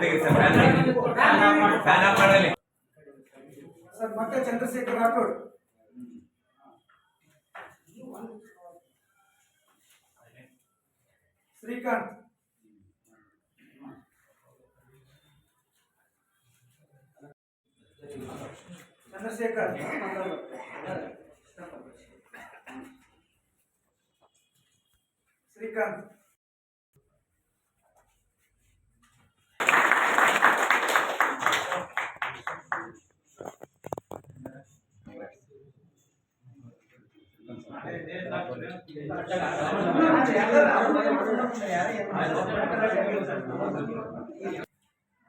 ತೆಗಿ sir fan ತೆಗಿ. Fan off ಮಾಡಲಿ ಸರ್ ಮತ್ತೆ ಚಂದ್ರಶೇಖರ್ ರಾಠೋಡ್ ಶ್ರೀಕಾಂತ್ ಚಂದ್ರಶೇಖರ್ ಶ್ರೀಕಾಂತ್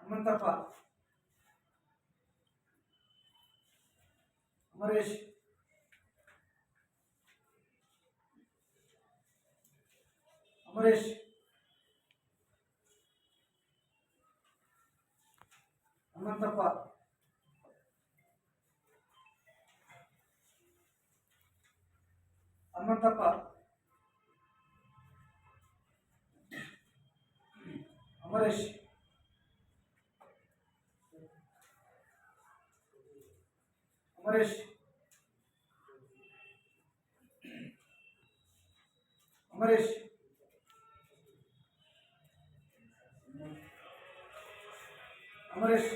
ಹನುಮಂತಪ್ಪ ಅಮರೇಶ್ ಅಮರೇಶ್ ಹನುಮಂತಪ್ಪ ಅಮರೇಶ್. ಅಮರೇಶ್. ಅಮರೇಶ್. ಅಮರೇಶ್.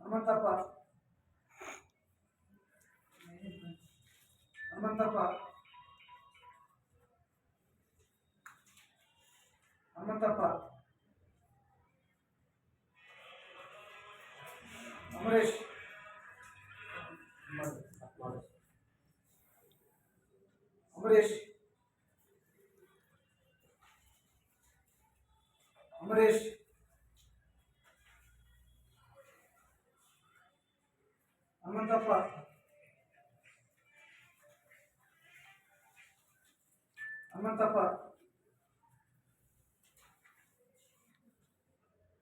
ಹನುಮಂತಪ್ಪ ಹನುಮಂತಪ್ಪ ಹನುಮಂತಪ್ಪ ಅಮರೇಶ್ ಅಮರೇಶ್ ಅಮರೇಶ್ ಹನುಮಂತಪ್ಪ ಹನುಮಂತಪ್ಪ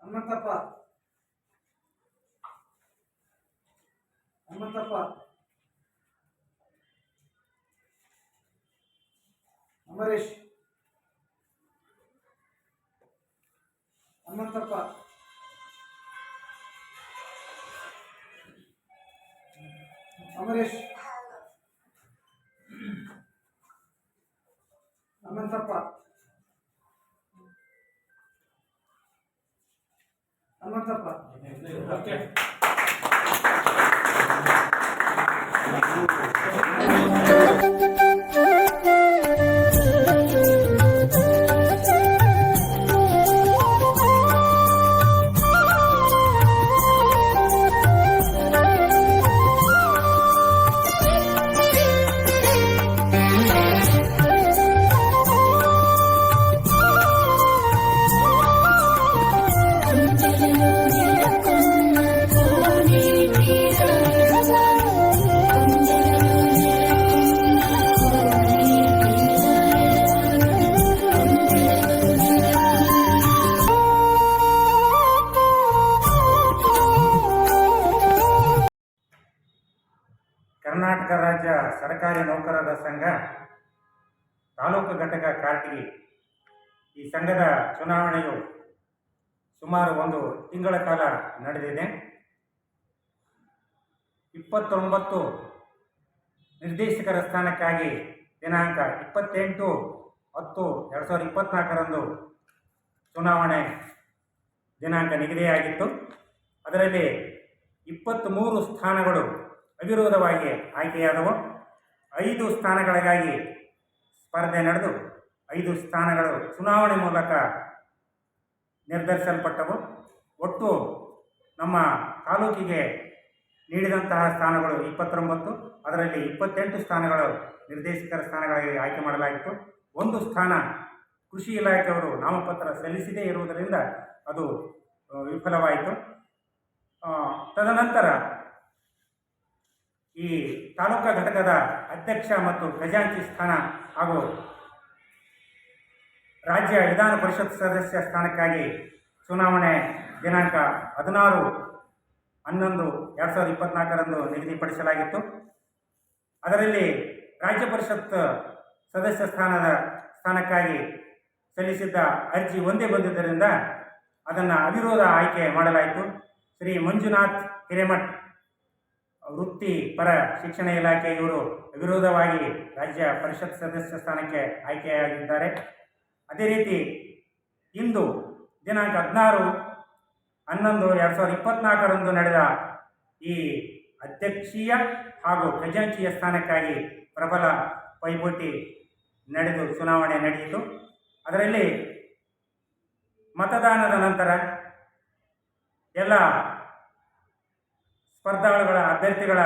ಹನುಮಂತಪ್ಪ ಹನುಮಂತಪ್ಪ ಅಮರೇಶ್. ಹನುಮಂತಪ್ಪ ಅಮರೇಶ್. ಹನುಮಂತಪ್ಪ ಹನುಮಂತಪ್ಪ ಕರ್ನಾಟಕ ಚುನಾವಣೆಯು ಸುಮಾರು ಒಂದು ತಿಂಗಳ ಕಾಲ ನಡೆದಿದೆ. ಇಪ್ಪತ್ತೊಂಬತ್ತು ನಿರ್ದೇಶಕರ ಸ್ಥಾನಕ್ಕಾಗಿ ದಿನಾಂಕ ಇಪ್ಪತ್ತೆಂಟು ಹತ್ತು ಎರಡು ಸಾವಿರದ ಇಪ್ಪತ್ತ್ನಾಲ್ಕರಂದು ಚುನಾವಣೆ ದಿನಾಂಕ ನಿಗದಿಯಾಗಿತ್ತು. ಅದರಲ್ಲಿ ಇಪ್ಪತ್ತ್ಮೂರು ಸ್ಥಾನಗಳು ಅವಿರೋಧವಾಗಿ ಆಯ್ಕೆಯಾದವು. ಐದು ಸ್ಥಾನಗಳಿಗಾಗಿ ಸ್ಪರ್ಧೆ ನಡೆದು ಐದು ಸ್ಥಾನಗಳು ಚುನಾವಣೆ ಮೂಲಕ ನಿರ್ಧರಿಸಲ್ಪಟ್ಟವು. ಒಟ್ಟು ನಮ್ಮ ತಾಲೂಕಿಗೆ ನೀಡಿದಂತಹ ಸ್ಥಾನಗಳು ಇಪ್ಪತ್ತೊಂಬತ್ತು, ಅದರಲ್ಲಿ ಇಪ್ಪತ್ತೆಂಟು ಸ್ಥಾನಗಳು ನಿರ್ದೇಶಕರ ಸ್ಥಾನಗಳಾಗಿ ಆಯ್ಕೆ ಮಾಡಲಾಗಿತ್ತು ಒಂದು ಸ್ಥಾನ ಕೃಷಿ ಇಲಾಖೆಯವರು ನಾಮಪತ್ರ ಸಲ್ಲಿಸದೇ ಇರುವುದರಿಂದ ಅದು ವಿಫಲವಾಯಿತು. ತದನಂತರ ಈ ತಾಲೂಕಾ ಘಟಕದ ಅಧ್ಯಕ್ಷ ಮತ್ತು ಖಜಾಂಚಿ ಸ್ಥಾನ ಹಾಗೂ ರಾಜ್ಯ ವಿಧಾನ ಪರಿಷತ್ ಸದಸ್ಯ ಸ್ಥಾನಕ್ಕಾಗಿ ಚುನಾವಣೆ ದಿನಾಂಕ ಹದಿನಾರು ಹನ್ನೊಂದು ಎರಡು ಸಾವಿರದ ಇಪ್ಪತ್ನಾಲ್ಕರಂದು ನಿಗದಿಪಡಿಸಲಾಗಿತ್ತು. ಅದರಲ್ಲಿ ರಾಜ್ಯ ಪರಿಷತ್ ಸದಸ್ಯ ಸ್ಥಾನದ ಸ್ಥಾನಕ್ಕಾಗಿ ಸಲ್ಲಿಸಿದ್ದ ಅರ್ಜಿ ಒಂದೇ ಬಂದಿದ್ದರಿಂದ ಅದನ್ನು ಅವಿರೋಧ ಆಯ್ಕೆ ಮಾಡಲಾಯಿತು. ಶ್ರೀ ಮಂಜುನಾಥ್ ಹಿರೇಮಠ್ ವೃತ್ತಿ ಪರ ಶಿಕ್ಷಣ ಇಲಾಖೆ ಇವರು ವಿರೋಧವಾಗಿ ರಾಜ್ಯ ಪರಿಷತ್ ಸದಸ್ಯ ಸ್ಥಾನಕ್ಕೆ ಆಯ್ಕೆಯಾಗಿದ್ದಾರೆ. ಅದೇ ರೀತಿ ಇಂದು ದಿನಾಂಕ ಹದಿನಾರು ಹನ್ನೊಂದು ಎರಡು ಸಾವಿರದ ಇಪ್ಪತ್ನಾಲ್ಕರಂದು ನಡೆದ ಈ ಅಧ್ಯಕ್ಷೀಯ ಹಾಗೂ ಖಜಾಂಚಿಯ ಸ್ಥಾನಕ್ಕಾಗಿ ಪ್ರಬಲ ಪೈಪೋಟಿ ನಡೆದು ಚುನಾವಣೆ ನಡೆಯಿತು. ಅದರಲ್ಲಿ ಮತದಾನದ ನಂತರ ಎಲ್ಲ ಸ್ಪರ್ಧಾಳುಗಳ ಅಭ್ಯರ್ಥಿಗಳ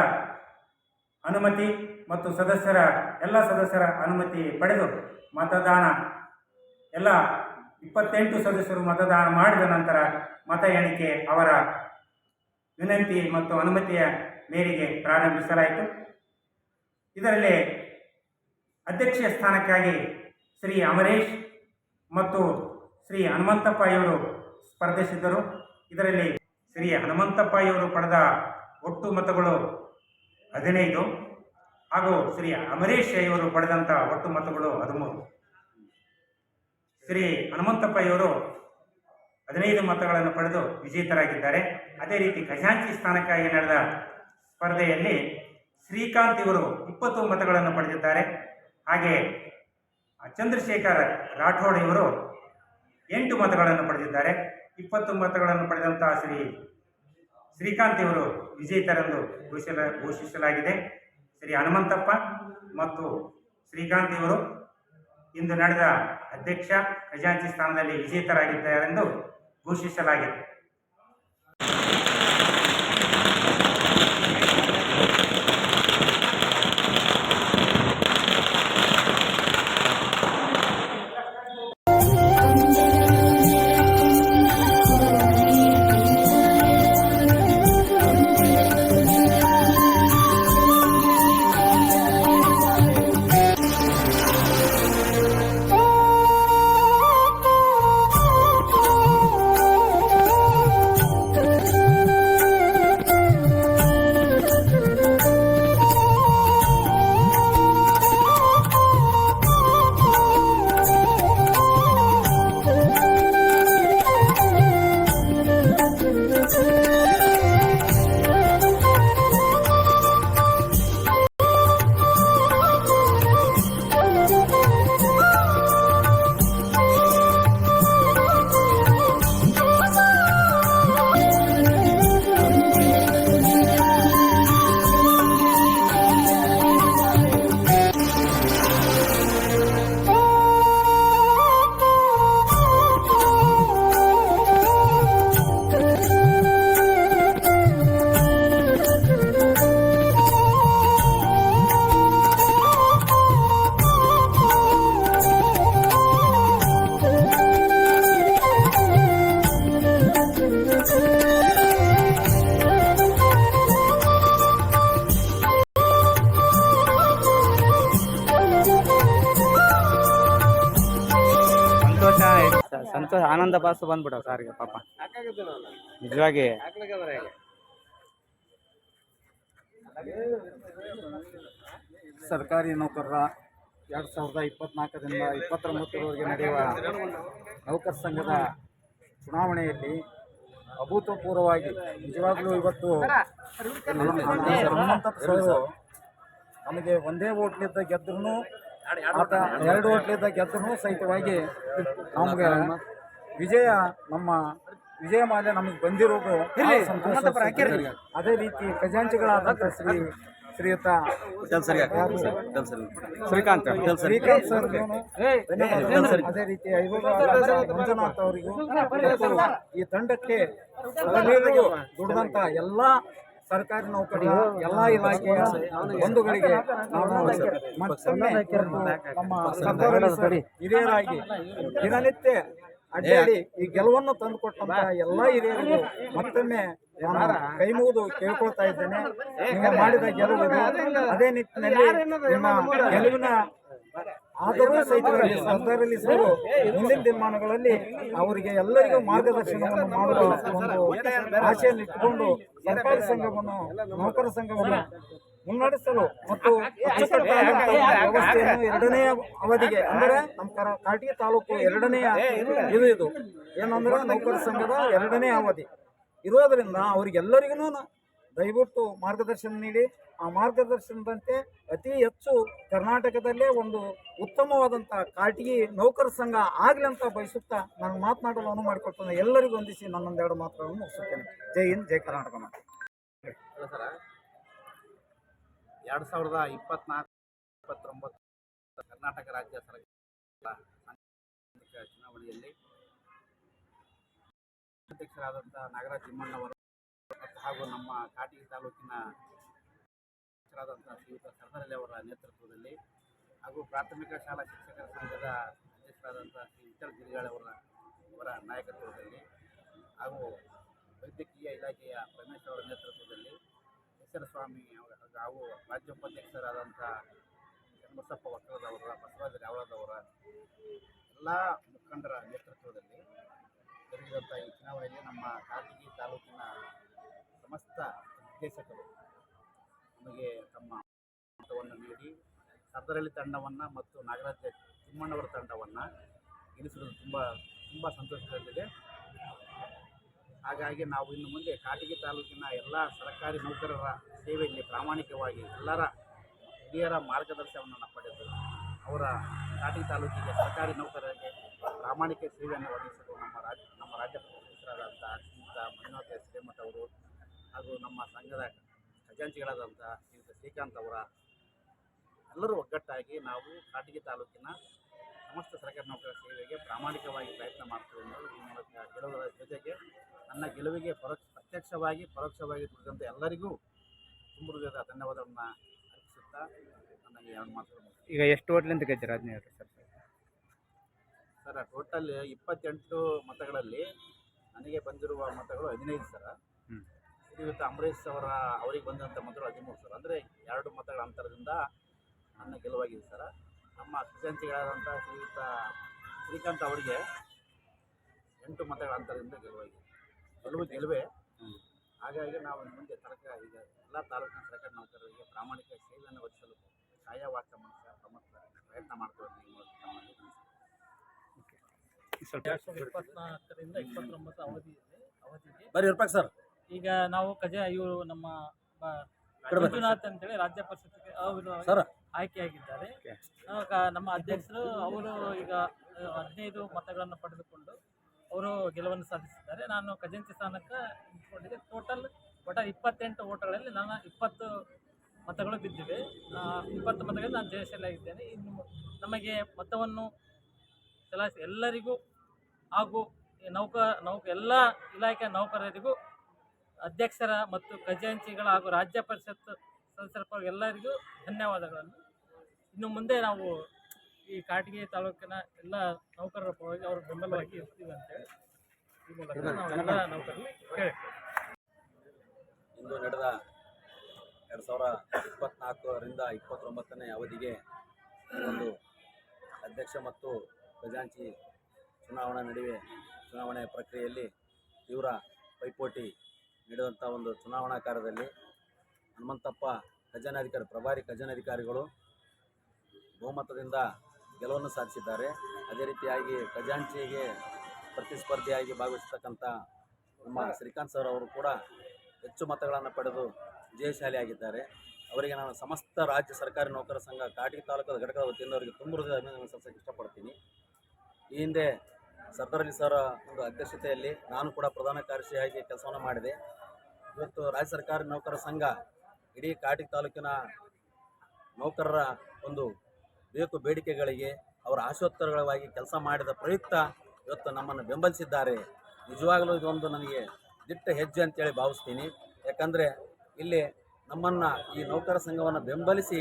ಅನುಮತಿ ಮತ್ತು ಸದಸ್ಯರ ಎಲ್ಲ ಸದಸ್ಯರ ಅನುಮತಿ ಪಡೆದು ಮತದಾನ ಎಲ್ಲ ಇಪ್ಪತ್ತೆಂಟು ಸದಸ್ಯರು ಮತದಾನ ಮಾಡಿದ ನಂತರ ಮತ ಎಣಿಕೆ ಅವರ ವಿನಂತಿ ಮತ್ತು ಅನುಮತಿಯ ಮೇರೆಗೆ ಪ್ರಾರಂಭಿಸಲಾಯಿತು. ಇದರಲ್ಲಿ ಅಧ್ಯಕ್ಷ ಸ್ಥಾನಕ್ಕಾಗಿ ಶ್ರೀ ಅಮರೇಶ್ ಮತ್ತು ಶ್ರೀ ಹನುಮಂತಪ್ಪ ಇವರು ಸ್ಪರ್ಧಿಸಿದ್ದರು. ಇದರಲ್ಲಿ ಶ್ರೀ ಹನುಮಂತಪ್ಪ ಇವರು ಪಡೆದ ಒಟ್ಟು ಮತಗಳು ಹದಿನೈದು ಹಾಗೂ ಶ್ರೀ ಅಮರೇಶ್ ಇವರು ಪಡೆದಂಥ ಒಟ್ಟು ಮತಗಳು ಹದಿಮೂರು. ಶ್ರೀ ಹನುಮಂತಪ್ಪ ಇವರು ಹದಿನೈದು ಮತಗಳನ್ನು ಪಡೆದು ವಿಜೇತರಾಗಿದ್ದಾರೆ. ಅದೇ ರೀತಿ ಖಜಾಂಚಿ ಸ್ಥಾನಕ್ಕಾಗಿ ನಡೆದ ಸ್ಪರ್ಧೆಯಲ್ಲಿ ಶ್ರೀಕಾಂತ್ ಇವರು ಇಪ್ಪತ್ತು ಮತಗಳನ್ನು ಪಡೆದಿದ್ದಾರೆ. ಹಾಗೆ ಚಂದ್ರಶೇಖರ್ ರಾಠೋಡ್ ಇವರು ಎಂಟು ಮತಗಳನ್ನು ಪಡೆದಿದ್ದಾರೆ. ಇಪ್ಪತ್ತು ಮತಗಳನ್ನು ಪಡೆದಂತಹ ಶ್ರೀ ಶ್ರೀಕಾಂತ್ ಇವರು ವಿಜೇತರೆಂದು ಘೋಷಿಸಲಾಗಿದೆ. ಶ್ರೀ ಹನುಮಂತಪ್ಪ ಮತ್ತು ಶ್ರೀಕಾಂತ್ ಇವರು ಇಂದು ನಡೆದ ಅಧ್ಯಕ್ಷ ಖಜಾಂಚಿ ಸ್ಥಾನದಲ್ಲಿ ವಿಜೇತರಾಗಿದ್ದಾರೆಂದು ಘೋಷಿಸಲಾಗಿದೆ. ಬಾಸು ಬಂದ್ಬಿಟ್ಟವ್ ಸಾರಿಗೆ, ಪಾಪ. ನಿಜವಾಗಿ. ಸರ್ಕಾರಿ ನೌಕರರ ಎರಡು ಸಾವಿರದ ಇಪ್ಪತ್ನಾಲ್ಕರಿಂದ ಇಪ್ಪತ್ತೊಂಬತ್ತರವರೆಗೆ ನಡೆಯುವ ನೌಕರ ಸಂಘದ ಚುನಾವಣೆಯಲ್ಲಿ ಅಭೂತಪೂರ್ವವಾಗಿ ನಿಜವಾಗ್ಲೂ ಇವತ್ತು ನಮಗೆ ಒಂದೇ ಓಟ್ಲಿದ್ದ ಗೆದ್ರೂ ಆತ ಎರಡು ಓಟ್ಲಿದ್ದ ಗೆದ್ರೂ ಸಹಿತವಾಗಿ ನಮಗೆ ವಿಜಯ ನಮ್ಮ ವಿಜಯ ಮಾಲೆ ನಮಗೆ ಬಂದಿರೋದು. ಅದೇ ರೀತಿ ಖಜಾಂಚಿಗಳಾದಂಥ ಶ್ರೀ ಶ್ರೀಯುತ? ಶ್ರೀಕಾಂತ್ ಶ್ರೀಕಾಂತ್ ಸರ್. ಅದೇ ರೀತಿ ಮಂಜುನಾಥ್ ಅವರಿಗೂ ಈ ತಂಡಕ್ಕೆ ದುಡಿದಂತ ಎಲ್ಲಾ ಸರ್ಕಾರಿ ನೌಕರಿ ಎಲ್ಲಾ ಇಲಾಖೆಯ ಬಂಧುಗಳಿಗೆ ಮತ್ತೊಮ್ಮೆ ನಮ್ಮ ಸರ್ಕಾರಿ ಸರ್ ಹಿರಿಯರಾಗಿ ದಿನನಿತ್ಯ ಅಡ್ಡಾಡಿ ಈ ಗೆಲುವನ್ನು ತಂದುಕೊಟ್ಟಂತ ಎಲ್ಲ ಹಿರಿಯರು ಮತ್ತೊಮ್ಮೆ ನಾನು ಕೈ ಮುಗಿದು ಕೇಳ್ಕೊಳ್ತಾ ಇದ್ದೇನೆ ನೀವು ಮಾಡಿದ ಗೆಲುವು ಅದೇ ನಿಟ್ಟಿನಲ್ಲಿ ನಿಮ್ಮ ಗೆಲುವಿನ ಆದರೂ ಸಹಿತ ಸರ್ದಾರಲ್ಲಿ ಸರು ಮುಂದಿನ ದಿನಮಾನಗಳಲ್ಲಿ ಅವರಿಗೆ ಎಲ್ಲರಿಗೂ ಮಾರ್ಗದರ್ಶನವನ್ನು ಮಾಡುವ ಒಂದು ಆಶೆಯನ್ನು ಇಟ್ಟುಕೊಂಡು ಸರ್ಕಾರಿ ಸಂಘವನ್ನು ನೌಕರ ಸಂಘವನ್ನು ಮುನ್ನಡೆಸಲು ಮತ್ತು ಎರಡನೆಯ ಅವಧಿಗೆ ಅಂದರೆ ನಮ್ಮ ಕಾಟಗಿ ತಾಲೂಕು ಎರಡನೆಯ ಇದು ಇದು ಏನಂದ್ರೆ ನೌಕರ ಸಂಘದ ಎರಡನೇ ಅವಧಿ ಇರೋದರಿಂದ ಅವರಿಗೆಲ್ಲರಿಗೂ ದಯವಿಟ್ಟು ಮಾರ್ಗದರ್ಶನ ನೀಡಿ ಆ ಮಾರ್ಗದರ್ಶನದಂತೆ ಅತಿ ಹೆಚ್ಚು ಕರ್ನಾಟಕದಲ್ಲೇ ಒಂದು ಉತ್ತಮವಾದಂಥ ಕಾಟಗಿ ನೌಕರ ಸಂಘ ಆಗಲಿ ಅಂತ ಬಯಸುತ್ತಾ ನಾನು ಮಾತನಾಡಲು ಅನುವು ಮಾಡಿಕೊಡ್ತೇನೆ ಎಲ್ಲರಿಗೂ ಹೊಂದಿಸಿ ನನ್ನೊಂದೆರಡು ಮಾತುಗಳನ್ನು ಮುಗಿಸುತ್ತೇನೆ ಜೈ ಹಿಂದ್ ಜೈ ಕರ್ನಾಟಕ ಎರಡು ಸಾವಿರದ ಇಪ್ಪತ್ನಾಲ್ಕು, ಇಪ್ಪತ್ತೊಂಬತ್ತು ಕರ್ನಾಟಕ ರಾಜ್ಯ ಸರ್ಕಾರ ಚುನಾವಣೆಯಲ್ಲಿ ಅಧ್ಯಕ್ಷರಾದಂಥ ನಾಗರಾಜ್ ತಿಮ್ಮಣ್ಣವರು ಹಾಗೂ ನಮ್ಮ ಕಾಟಗಿ ತಾಲೂಕಿನ ಅಧ್ಯಕ್ಷರಾದಂಥ ಶ್ರೀಯುತ ಸರ್ದಾರಳ್ಳಿ ಅವರ ನೇತೃತ್ವದಲ್ಲಿ ಹಾಗೂ ಪ್ರಾಥಮಿಕ ಶಾಲಾ ಶಿಕ್ಷಕರ ಸಂಘದ ಅಧ್ಯಕ್ಷರಾದಂಥ ಶ್ರೀ ವಿಠಲ್ ಗಿರಿಗಾಳವರ ಅವರ ಅವರ ನಾಯಕತ್ವದಲ್ಲಿ ಹಾಗೂ ವೈದ್ಯಕೀಯ ಇಲಾಖೆಯ ರಮೇಶ್ ಅವರ ನೇತೃತ್ವದಲ್ಲಿ ಹೆಸರ ಸ್ವಾಮಿ ಅವರ ಹಾಗೂ ರಾಜ್ಯ ಉಪಾಧ್ಯಕ್ಷರಾದಂಥ ಚನ್ನಬಸಪ್ಪ ವಕ್ರದವರ ಬಸವರಾಜ ರಾವಳದವರ ಎಲ್ಲ ಮುಖಂಡರ ನೇತೃತ್ವದಲ್ಲಿ ಜರುಗಿದಂಥ ಈ ಚುನಾವಣೆಯಲ್ಲಿ ನಮ್ಮ ಖಾಸಗಿ ತಾಲೂಕಿನ ಸಮಸ್ತ ನಿರ್ದೇಶಕರು ನಮಗೆ ತಮ್ಮ ಮತವನ್ನು ನೀಡಿ, ಸರ್ದರಳ್ಳಿ ತಂಡವನ್ನು ಮತ್ತು ನಾಗರಾಜ ತಿಮ್ಮಣ್ಣವರ ತಂಡವನ್ನು ತುಂಬಾ ತುಂಬ ತುಂಬ ಸಂತೋಷದಲ್ಲಿದೆ ಹಾಗಾಗಿ ನಾವು ಇನ್ನು ಮುಂದೆ ಕಾಟಗಿ ತಾಲೂಕಿನ ಎಲ್ಲ ಸರ್ಕಾರಿ ನೌಕರರ ಸೇವೆಯಲ್ಲಿ ಪ್ರಾಮಾಣಿಕವಾಗಿ ಎಲ್ಲರ ಹಿರಿಯರ ಮಾರ್ಗದರ್ಶನವನ್ನು ಪಡೆದು ಅವರ ಕಾಟಗಿ ತಾಲೂಕಿಗೆ ಸರ್ಕಾರಿ ನೌಕರರಿಗೆ ಪ್ರಾಮಾಣಿಕ ಸೇವೆಯನ್ನು ಒದಗಿಸಲು ನಮ್ಮ ರಾಜ್ಯ ನಮ್ಮ ರಾಜ್ಯ ಪ್ರಮುಖರಾದಂಥ ಶ್ರೀಯುತ ಮಂಜುನಾಥ ಎಸ್ ಹಿರೇಮಠ ಅವರು ಹಾಗೂ ನಮ್ಮ ಸಂಘದ ಖಜಾಂಚಿಗಳಾದಂಥ ಶ್ರೀಯುತ ಶ್ರೀಕಾಂತ್ ಅವರ ಎಲ್ಲರೂ ಒಗ್ಗಟ್ಟಾಗಿ ನಾವು ಕಾಟಗಿ ತಾಲೂಕಿನ ಸಮಸ್ತ ಸರ್ಕಾರಿ ನೌಕರರ ಸೇವೆಗೆ ಪ್ರಾಮಾಣಿಕವಾಗಿ ಪ್ರಯತ್ನ ಮಾಡ್ತೇವೆ ಎಂದು ಈ ಮೂಲಕ ಜೊತೆಗೆ ನನ್ನ ಗೆಲುವಿಗೆ ಪರೋಕ್ಷ ಪ್ರತ್ಯಕ್ಷವಾಗಿ ಪರೋಕ್ಷವಾಗಿ ದುಡಿದಂಥ ಎಲ್ಲರಿಗೂ ತುಂಬ ಹೃದಯದ ಧನ್ಯವಾದವನ್ನು ಅರ್ಪಿಸುತ್ತಾ ನನಗೆ ಎರಡು ಮಾತುಗಳು ಈಗ ಎಷ್ಟು ಓಟ್ಲಿಂದ ಗೆದ್ದಿರ? ಹದಿನೈದು ಸರ್. ಸರ್ ಟೋಟಲ್ ಇಪ್ಪತ್ತೆಂಟು ಮತಗಳಲ್ಲಿ ನನಗೆ ಬಂದಿರುವ ಮತಗಳು ಹದಿನೈದು ಸರ. ಶ್ರೀಯುತ ಅಂಬರೀಷ್ ಅವರ ಅವರಿಗೆ ಬಂದಂಥ ಮತಗಳು ಹದಿಮೂರು ಸರ್. ಅಂದರೆ ಎರಡು ಮತಗಳ ಅಂತರದಿಂದ ನನ್ನ ಗೆಲುವಾಗಿದೆ ಸರ. ನಮ್ಮ ಖಜಾಂಚಿಗಳಾದಂಥ ಶ್ರೀಯುತ ಶ್ರೀಕಾಂತ್ ಅವರಿಗೆ ಎಂಟು ಮತಗಳ ಅಂತರದಿಂದ ಗೆಲುವಾಗಿದೆ. ಗೆಲುವು ಗೆಲುವೆ ಹಾಗಾಗಿ ನಾವು ಮುಂದೆ ತರಕ ಈಗ ಎಲ್ಲ ತಾಲೂಕಿನ ಸರ್ಕಾರಿ ನೌಕರರಿಗೆ ಪ್ರಾಮಾಣಿಕ ಸೇವೆಯನ್ನು ಒದಗಿಸಲು ಕಾಯವಾಚ ಮನುಷ್ಯ ಪ್ರಮುಖ ಪ್ರಯತ್ನ ಮಾಡ್ತೇವೆ ಮೂಲಕ ಇಪ್ಪತ್ನಾಲ್ಕರಿಂದ ಇಪ್ಪತ್ತೊಂಬತ್ತು ಅವಧಿಗೆ ಬರ್ರಿ ಸರ್. ಈಗ ನಾವು ಕಜ ಇವರು ನಮ್ಮ. ಮಂಜುನಾಥ್ ಅಂತೇಳಿ ರಾಜ್ಯ ಪರಿಷತ್ಗೆ ಅವರು ಸರ್. ಆಯ್ಕೆಯಾಗಿದ್ದಾರೆ. ನಮ್ಮ ಅಧ್ಯಕ್ಷರು ಅವರು ಈಗ ಹದಿನೈದು ಮತಗಳನ್ನು ಪಡೆದುಕೊಂಡು ಅವರು ಗೆಲುವನ್ನು ಸಾಧಿಸಿದ್ದಾರೆ. ನಾನು ಖಜಾಂಚಿ ಸ್ಥಾನಕ್ಕೆ ನಿಂತ್ಕೊಂಡಿದ್ದೆ. ಟೋಟಲ್ ಒಟ್ಟಾರೆ ಇಪ್ಪತ್ತೆಂಟು ಓಟಗಳಲ್ಲಿ ನನ್ನ ಇಪ್ಪತ್ತು ಮತಗಳು ಬಿದ್ದಿವೆ. ಇಪ್ಪತ್ತು ಮತಗಳಲ್ಲಿ ನಾನು ಜಯಶಾಲಿಯಾಗಿದ್ದೇನೆ ಇನ್ನು ನಮಗೆ ಮತವನ್ನು ಚಲಾಯಿಸಿ ಎಲ್ಲರಿಗೂ ಹಾಗೂ ನೌಕ ನೌಕ, ಎಲ್ಲ ಇಲಾಖೆಯ ನೌಕರರಿಗೂ, ಅಧ್ಯಕ್ಷರ ಮತ್ತು ಖಜಾಂಚಿಗಳ ಹಾಗೂ ರಾಜ್ಯ ಪರಿಷತ್ ಸದಸ್ಯರ ಎಲ್ಲರಿಗೂ ಧನ್ಯವಾದಗಳನ್ನು. ಇನ್ನು ಮುಂದೆ ನಾವು ಈ ಕಾಟಗಿ ತಾಲೂಕಿನ ಎಲ್ಲ ನೌಕರರ ಪರವಾಗಿ ಅವರು ಬೆಂಬಲವಾಗಿ ಇರ್ತೀವಿ ಅಂತೇಳಿ ಈ ಮೂಲಕ ಕೇಳಿ ಇಂದು ನಡೆದ ಎರಡು ಸಾವಿರ ಇಪ್ಪತ್ನಾಲ್ಕರಿಂದ ಇಪ್ಪತ್ತೊಂಬತ್ತನೇ ಅವಧಿಗೆ ಒಂದು ಅಧ್ಯಕ್ಷ ಮತ್ತು ಖಜಾಂಚಿ ಚುನಾವಣಾ ನಡುವೆ ಚುನಾವಣೆ ಪ್ರಕ್ರಿಯೆಯಲ್ಲಿ ತೀವ್ರ ಪೈಪೋಟಿ ನಡೆದಂಥ ಒಂದು ಚುನಾವಣಾ ಕಾರ್ಯದಲ್ಲಿ ಹನುಮಂತಪ್ಪ ಖಜಾನಾಧಿಕಾರಿ ಪ್ರಭಾರಿ ಖಜಾನಾಧಿಕಾರಿಗಳು ಬಹುಮತದಿಂದ ಗೆಲುವನ್ನು ಸಾಧಿಸಿದ್ದಾರೆ. ಅದೇ ರೀತಿಯಾಗಿ ಖಜಾಂಚಿಗೆ ಪ್ರತಿಸ್ಪರ್ಧಿಯಾಗಿ ಭಾಗವಹಿಸ್ತಕ್ಕಂಥ ನಮ್ಮ ಶ್ರೀಕಾಂತ್ ಸರ್ ಅವರು ಕೂಡ ಹೆಚ್ಚು ಮತಗಳನ್ನು ಪಡೆದು ಜಯಶಾಲಿಯಾಗಿದ್ದಾರೆ. ಅವರಿಗೆ ನಾನು ಸಮಸ್ತ ರಾಜ್ಯ ಸರ್ಕಾರಿ ನೌಕರ ಸಂಘ ಕಾಟಗಿ ತಾಲೂಕದ ಘಟಕದ ವತಿಯಿಂದ ಅವರಿಗೆ ತುಂಬ ಹೃದಯ ಅಭಿನಂದನೆ ಸಲ್ಲಿಸಕ್ಕೆ ಇಷ್ಟಪಡ್ತೀನಿ. ಈ ಹಿಂದೆ ಸರ್ದಾರಲಿ ಸರ್ ಒಂದು ಅಧ್ಯಕ್ಷತೆಯಲ್ಲಿ ನಾನು ಕೂಡ ಪ್ರಧಾನ ಕಾರ್ಯದರ್ಶಿಯಾಗಿ ಕೆಲಸವನ್ನು ಮಾಡಿದೆ. ಇವತ್ತು ರಾಜ್ಯ ಸರ್ಕಾರಿ ನೌಕರ ಸಂಘ ಇಡೀ ಕಾಟಗಿ ತಾಲೂಕಿನ ನೌಕರರ ಒಂದು ಬೇಕು ಬೇಡಿಕೆಗಳಿಗೆ ಅವರ ಆಶೋತ್ತರಗಳವಾಗಿ ಕೆಲಸ ಮಾಡಿದ ಪ್ರಯುಕ್ತ ಇವತ್ತು ನಮ್ಮನ್ನು ಬೆಂಬಲಿಸಿದ್ದಾರೆ. ನಿಜವಾಗಲೂ ಇದೊಂದು ನನಗೆ ದಿಟ್ಟ ಹೆಜ್ಜೆ ಅಂತೇಳಿ ಭಾವಿಸ್ತೀನಿ. ಯಾಕಂದರೆ ಇಲ್ಲಿ ನಮ್ಮನ್ನು ಈ ನೌಕರ ಸಂಘವನ್ನು ಬೆಂಬಲಿಸಿ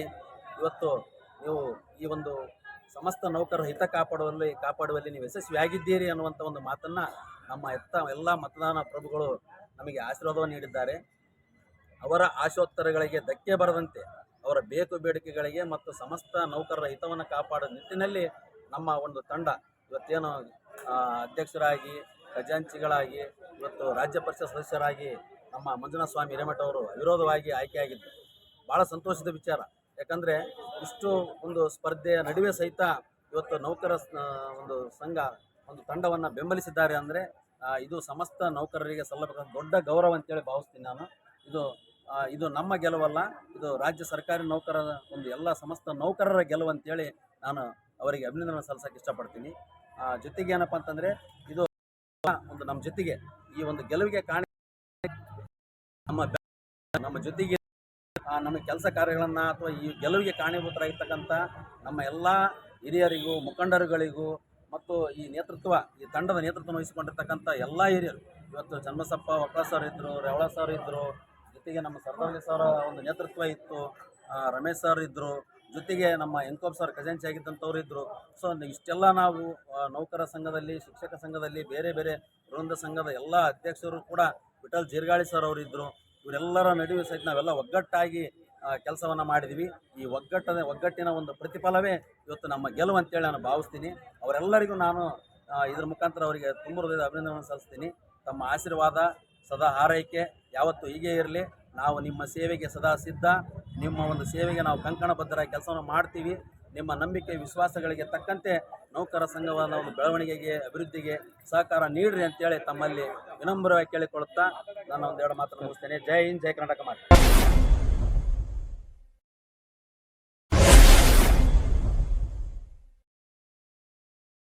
ಇವತ್ತು ನೀವು ಈ ಒಂದು ಸಮಸ್ತ ನೌಕರರ ಹಿತ ಕಾಪಾಡುವಲ್ಲಿ ಕಾಪಾಡುವಲ್ಲಿ ನೀವು ಯಶಸ್ವಿಯಾಗಿದ್ದೀರಿ ಅನ್ನುವಂಥ ಒಂದು ಮಾತನ್ನು ನಮ್ಮ ಎತ್ತ ಎಲ್ಲ ಮತದಾನ ಪ್ರಭುಗಳು ನಮಗೆ ಆಶೀರ್ವಾದವನ್ನು ನೀಡಿದ್ದಾರೆ. ಅವರ ಆಶೋತ್ತರಗಳಿಗೆ ಧಕ್ಕೆ ಬರದಂತೆ ಅವರ ಬೇಕು ಬೇಡಿಕೆಗಳಿಗೆ ಮತ್ತು ಸಮಸ್ತ ನೌಕರರ ಹಿತವನ್ನು ಕಾಪಾಡೋ ನಿಟ್ಟಿನಲ್ಲಿ ನಮ್ಮ ಒಂದು ತಂಡ ಇವತ್ತೇನು ಅಧ್ಯಕ್ಷರಾಗಿ, ಖಜಾಂಚಿಗಳಾಗಿ ಇವತ್ತು ರಾಜ್ಯ ಪರಿಷತ್ ಸದಸ್ಯರಾಗಿ ನಮ್ಮ ಮಂಜುನಾಥ ಸ್ವಾಮಿ ಹಿರೇಮಠ ಅವರು ವಿರೋಧವಾಗಿ ಆಯ್ಕೆಯಾಗಿದ್ದರು. ಭಾಳ ಸಂತೋಷದ ವಿಚಾರ. ಯಾಕಂದರೆ ಇಷ್ಟು ಒಂದು ಸ್ಪರ್ಧೆಯ ನಡುವೆ ಸಹಿತ ಇವತ್ತು ನೌಕರ ಒಂದು ಸಂಘ ಒಂದು ತಂಡವನ್ನು ಬೆಂಬಲಿಸಿದ್ದಾರೆ ಅಂದರೆ ಇದು ಸಮಸ್ತ ನೌಕರರಿಗೆ ಸಲ್ಲಬೇಕಾದ ದೊಡ್ಡ ಗೌರವ ಅಂತೇಳಿ ಭಾವಿಸ್ತೀನಿ ನಾನು. ಇದು ಇದು ನಮ್ಮ ಗೆಲುವಲ್ಲ. ಇದು ರಾಜ್ಯ ಸರ್ಕಾರಿ ನೌಕರರ ಒಂದು ಎಲ್ಲ ಸಮಸ್ತ ನೌಕರರ ಗೆಲುವು ಅಂತೇಳಿ ನಾನು ಅವರಿಗೆ ಅಭಿನಂದನೆ ಸಲ್ಲಿಸೋಕೆ ಇಷ್ಟಪಡ್ತೀನಿ. ಜೊತೆಗೆ ಏನಪ್ಪ ಅಂತಂದರೆ ಇದು ಒಂದು ನಮ್ಮ ಜೊತೆಗೆ ಈ ಒಂದು ಗೆಲುವಿಗೆ ಕಾರಣ ನಮ್ಮ ನಮ್ಮ ಜೊತೆಗೆ ನಮ್ಮ ಕೆಲಸ ಕಾರ್ಯಗಳನ್ನು ಅಥವಾ ಈ ಗೆಲುವಿಗೆ ಕಾರಣೀಭೂತರಾಗಿರ್ತಕ್ಕಂಥ ನಮ್ಮ ಎಲ್ಲ ಹಿರಿಯರಿಗೂ, ಮುಖಂಡರುಗಳಿಗೂ ಮತ್ತು ಈ ನೇತೃತ್ವ, ಈ ತಂಡದ ನೇತೃತ್ವ ವಹಿಸಿಕೊಂಡಿರ್ತಕ್ಕಂಥ ಎಲ್ಲ ಹಿರಿಯರು. ಇವತ್ತು ಚನ್ನಬಸಪ್ಪ ಒಕ್ಕಳ ಸರ್ ಇದ್ದರು ರೇವಳ ಸರ್ ಇದ್ದರು ಜೊತೆಗೆ ನಮ್ಮ ಸರ್ದಾರ್ಜಿ ಸರ್ ಒಂದು ನೇತೃತ್ವ ಇತ್ತು ರಮೇಶ್ ಸರ್ ಇದ್ದರು ಜೊತೆಗೆ ನಮ್ಮ ಎಂಕೋಬ್ ಸರ್ ಖಜಾಂಚಿ ಆಗಿದ್ದಂಥವ್ರು ಇದ್ದರು ಸೊ ಇಷ್ಟೆಲ್ಲ ನಾವು ನೌಕರ ಸಂಘದಲ್ಲಿ, ಶಿಕ್ಷಕ ಸಂಘದಲ್ಲಿ, ಬೇರೆ ಬೇರೆ ವೃಂದ ಸಂಘದ ಎಲ್ಲ ಅಧ್ಯಕ್ಷರು ಕೂಡ ವಿಠಲ್ ಜೀರ್ಗಾಳಿ ಸರ್ ಅವರಿದ್ದರು ಇವರೆಲ್ಲರ ನಡುವೆ ಸಹಿತ ನಾವೆಲ್ಲ ಒಗ್ಗಟ್ಟಾಗಿ ಕೆಲಸವನ್ನು ಮಾಡಿದ್ವಿ. ಈ ಒಗ್ಗಟ್ಟದ, ಒಗ್ಗಟ್ಟಿನ ಒಂದು ಪ್ರತಿಫಲವೇ ಇವತ್ತು ನಮ್ಮ ಗೆಲುವು ಅಂತೇಳಿ ನಾನು ಭಾವಿಸ್ತೀನಿ. ಅವರೆಲ್ಲರಿಗೂ ನಾನು ಇದ್ರ ಮುಖಾಂತರ ಅವರಿಗೆ ತುಂಬ ಹೃದಯದ ಅಭಿನಂದನೆ ಸಲ್ಲಿಸ್ತೀನಿ. ತಮ್ಮ ಆಶೀರ್ವಾದ ಸದಾ ಆರೈಕೆ ಯಾವತ್ತೂ ಹೀಗೆ ಇರಲಿ. ನಾವು ನಿಮ್ಮ ಸೇವೆಗೆ ಸದಾ ಸಿದ್ಧ. ನಿಮ್ಮ ಒಂದು ಸೇವೆಗೆ ನಾವು ಕಂಕಣಬದ್ಧರಾಗಿ ಕೆಲಸವನ್ನು ಮಾಡ್ತೀವಿ. ನಿಮ್ಮ ನಂಬಿಕೆ, ವಿಶ್ವಾಸಗಳಿಗೆ ತಕ್ಕಂತೆ ನೌಕರ ಸಂಘವನ್ನು ಒಂದು ಬೆಳವಣಿಗೆಗೆ, ಅಭಿವೃದ್ಧಿಗೆ ಸಹಕಾರ ನೀಡ್ರಿ ಅಂತೇಳಿ ತಮ್ಮಲ್ಲಿ ವಿನಮ್ರವಾಗಿ ಕೇಳಿಕೊಳ್ಳುತ್ತಾ ನಾನು ಒಂದೆರಡು ಮಾತು ಮುಗಿಸ್ತೇನೆ. ಜೈ ಹಿಂದ್, ಜೈ ಕರ್ನಾಟಕ ಮಾತು.